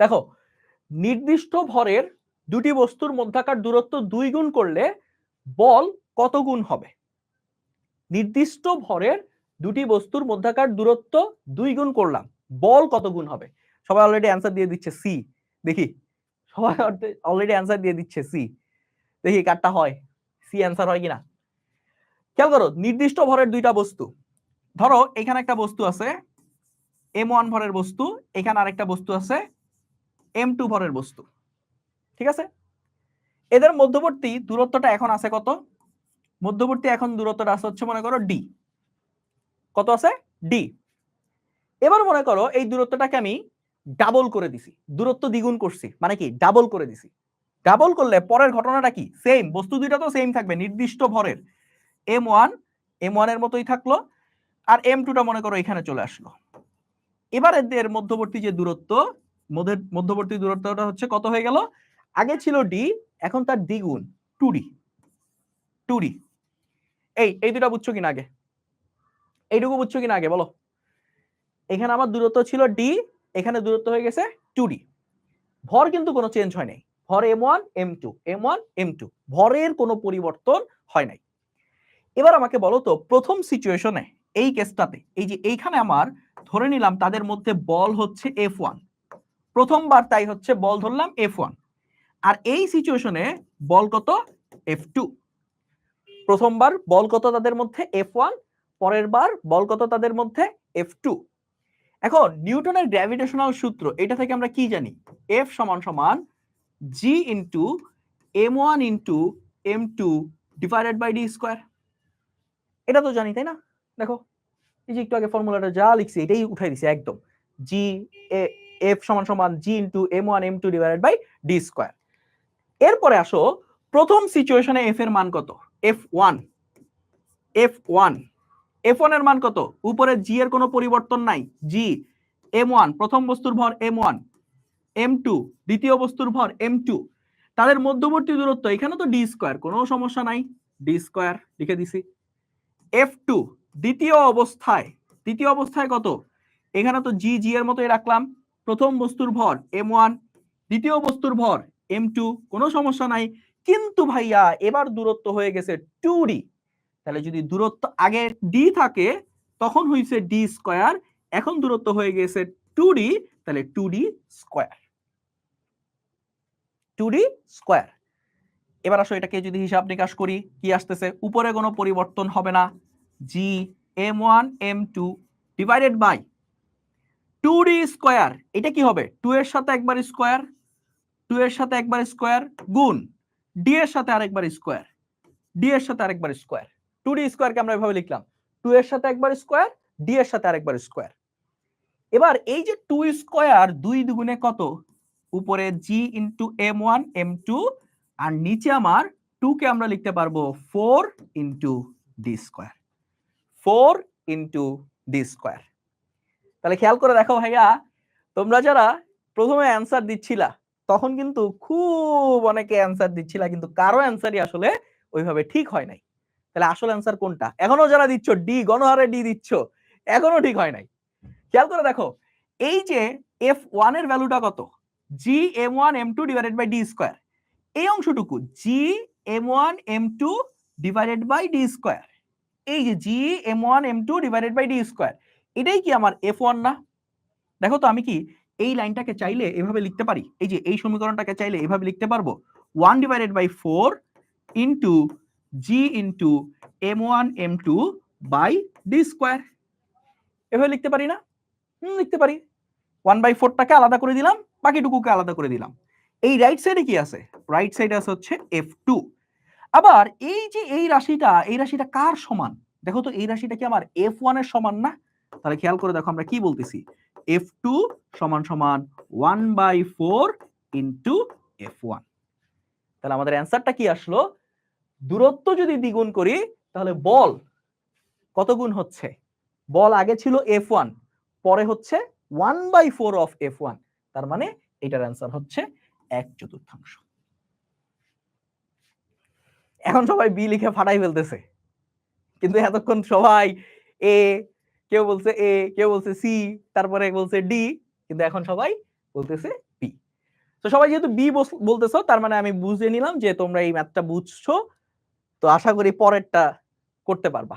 দেখো, নির্দিষ্ট ভরের দুটি বস্তুর মধ্যাকার দূরত্ব দুই গুণ করলে বল কত গুণ হবে? নির্দিষ্ট ভরের দুটি বস্তুর মধ্যাকার দূরত্ব দুই গুণ করলাম, বল কত গুণ হবে? সবাই অলরেডি অ্যান্সার দিয়ে দিচ্ছে সি দেখি। সবাই অলরেডি অ্যান্সার দিয়ে দিচ্ছে সি দেখি কারটা হয় সি অ্যান্সার হয় কিনা? খেয়াল করো, নির্দিষ্ট ভরের দুইটা বস্তু, ধরো এখানে একটা বস্তু আছে এম ওয়ান ভরের বস্তু, এখানে আরেকটা বস্তু আছে এম টু ভরের বস্তু। ঠিক আছে? এদের মধ্যবর্তী দূরত্বটা এখন আছে কত? মধ্যবর্তী এখন দূরত্বটা আছে হচ্ছে, মনে করো ডি কত আছে? ডি এবার মনে করো, এই দূরত্বটাকে আমি ডাবল করে দিছি। দূরত্ব দ্বিগুণ করছি। মানে কি? ডাবল করে দিছি। ডাবল করলে পরের ঘটনাটা কি? সেম বস্তু দুইটা তো সেম থাকবে। নির্দিষ্ট ভরের। এম ওয়ান এম ওয়ানের মতোই থাকল। আর এম টুটা মনে করো এখানে চলে আসলো। এবার এদের মধ্যবর্তী যে দূরত্ব মধ্যবর্তী দূরত্বটা হচ্ছে কত হয়ে গেল? আগে ছিল ডি এখন তার দ্বিগুণ টু ডি টু ডি এই এই দুটা বুঝছ কিনা আগে? এইটুকু বুঝছ কিনা আগে, বলো। এখানে আমার দূরত্ব ছিল ডি এখানে দূরত্ব হয়ে গেছে টু ডি ভর কিন্তু কোনো চেঞ্জ হয় নাই। ভর M one M two M one M two ভরের কোনো পরিবর্তন হয় নাই। এবার আমাকে বলো তো, প্রথম সিচুয়েশনে এই কেসটাতে এই যে এইখানে আমার, ধরে নিলাম তাদের মধ্যে বল হচ্ছে এফ ওয়ান প্রথমবার তাই হচ্ছে বল ধরলাম এফ ওয়ান আর এই সিচুয়েশনে বল কত এফ টু প্রথমবার বল কত তাদের মধ্যে এফ ওয়ান পরের বার বল কত তাদের মধ্যে এফ টু এখন নিউটনের গ্র্যাভিটেশনাল সূত্র, এটা থেকে আমরা কি জানি? এফ সমান সমান G into M one into M two divided by D square এটা তো জানি, তাই না? দেখো, এই যে একটু আগে ফর্মুলাটা যা লিখছি, এটাই উঠাই দিছি, একদম। জি এফ সমান সমান G into M one M two divided by D square এরপরে আসো, প্রথম সিচুয়েশনে এফ এর মান কত? F one F one F ওয়ানের মান কত? উপরে জি এর কোনো পরিবর্তন নাই। জি এম ওয়ান প্রথম বস্তুর ভর এম ওয়ান এম টু দ্বিতীয় বস্তুর ভর এম টু তাদের মধ্যবর্তী দূরত্ব, এখানে তো ডি স্কোয়ার কোনো সমস্যা নাই। ডি স্কোয়ার লিখে দিছি। এফ টু দ্বিতীয় অবস্থায় দ্বিতীয় অবস্থায় কত? এখানে তো জি জি এর মতোই রাখলাম। প্রথম বস্তুর ভর এম ওয়ান দ্বিতীয় বস্তুর ভর এম টু কোনো সমস্যা নাই। কিন্তু ভাইয়া, এবার দূরত্ব হয়ে গেছে টু ডি তাহলে যদি দূরত্ব আগে ডি থাকে, তখন হয়েছে ডি স্কোয়ার এখন দূরত্ব হয়ে গেছে টু ডি তাহলে two D square two D square এবার আসো এটাকে যদি হিসাব নিকাশ করি, কি আসতেছে? উপরে কোনো পরিবর্তন হবে না। G M one M two divided by two D square এটা কি হবে? টু এর সাথে একবার স্কোয়ার টু এর সাথে একবার স্কোয়ার গুণ ডি এর সাথে আরেকবার স্কোয়ার ডি এর সাথে আরেকবার স্কোয়ার টু ডি স্কোয়ারকে আমরা এভাবে লিখলাম। টু এর সাথে একবার স্কোয়ার ডি এর সাথে আরেকবার স্কোয়ার এবার এই যে টু স্কোয়ার দুই দুগুণে কত? উপরে G into M one M two আর নিচে আমার টু কে আমরা লিখতে পারব four into D square four into D square তাহলে খেয়াল করে দেখো ভাইয়া, তোমরা যারা প্রথমে অ্যান্সার দিচ্ছিলা, তখন কিন্তু খুব অনেকে অ্যান্সার দিচ্ছিলা, কিন্তু কারও অ্যান্সারই আসলে ওইভাবে ঠিক হয় নাই। তাহলে আসল অ্যান্সার কোনটা? এখনও যারা দিচ্ছ ডি গণহারে ডি দিচ্ছ, এখনও ঠিক হয় নাই। খেয়াল করে দেখো, এই যে এফ ওয়ানের ভ্যালুটা কত? G M one M two divided by D square এই অংশটুকু G M one M two divided by D square এই যে G M one M two divided by D square এটাই কি আমার এফ ওয়ান না? দেখো তো আমি কি এই লাইনটাকে চাইলে এভাবে লিখতে পারি? এই যে এই সমীকরণটাকে চাইলে এভাবে লিখতে পারব? One divided by four into G into M one M two by D square এভাবে লিখতে পারি না? হুম, লিখতে পারি। ওয়ান বাই ফোরটাকে আলাদা করে দিলাম, বাকিটুকুকে আলাদা করে দিলাম। এই রাইট সাইডে কি আছে? রাইট সাইডে আছে হচ্ছে এফ টু আবার এই যে এই রাশিটা এই রাশিটা কার সমান? দেখো তো এই রাশিটা কি আমার এফ ওয়ানের সমান না? তাহলে খেয়াল করে দেখো আমরা কি বলতেছি? এফ টু সমান সমান one by four into F one তাহলে আমাদের অ্যান্সারটা কি আসলো? দূরত্ব যদি দ্বিগুণ করি, তাহলে বল কত গুণ হচ্ছে? বল আগে ছিল এফ ওয়ান পরে হচ্ছে one by four of F one তার মানে এটার অ্যান্সার হচ্ছে এক চতুর্থাংশ। এখন সবাই বি লিখে ফাটাই ফেলতেছে। কিন্তু এতক্ষণ সবাই এ কেউ বলছে এ কেউ বলছে সি তারপরে বলছে ডি কিন্তু এখন সবাই বলতেছে বি তো সবাই যেহেতু বি বলতেছো, তার মানে আমি বুঝে নিলাম যে তোমরা এই ম্যাথটা বুঝছ। তো আশা করি পরেরটা করতে পারবা।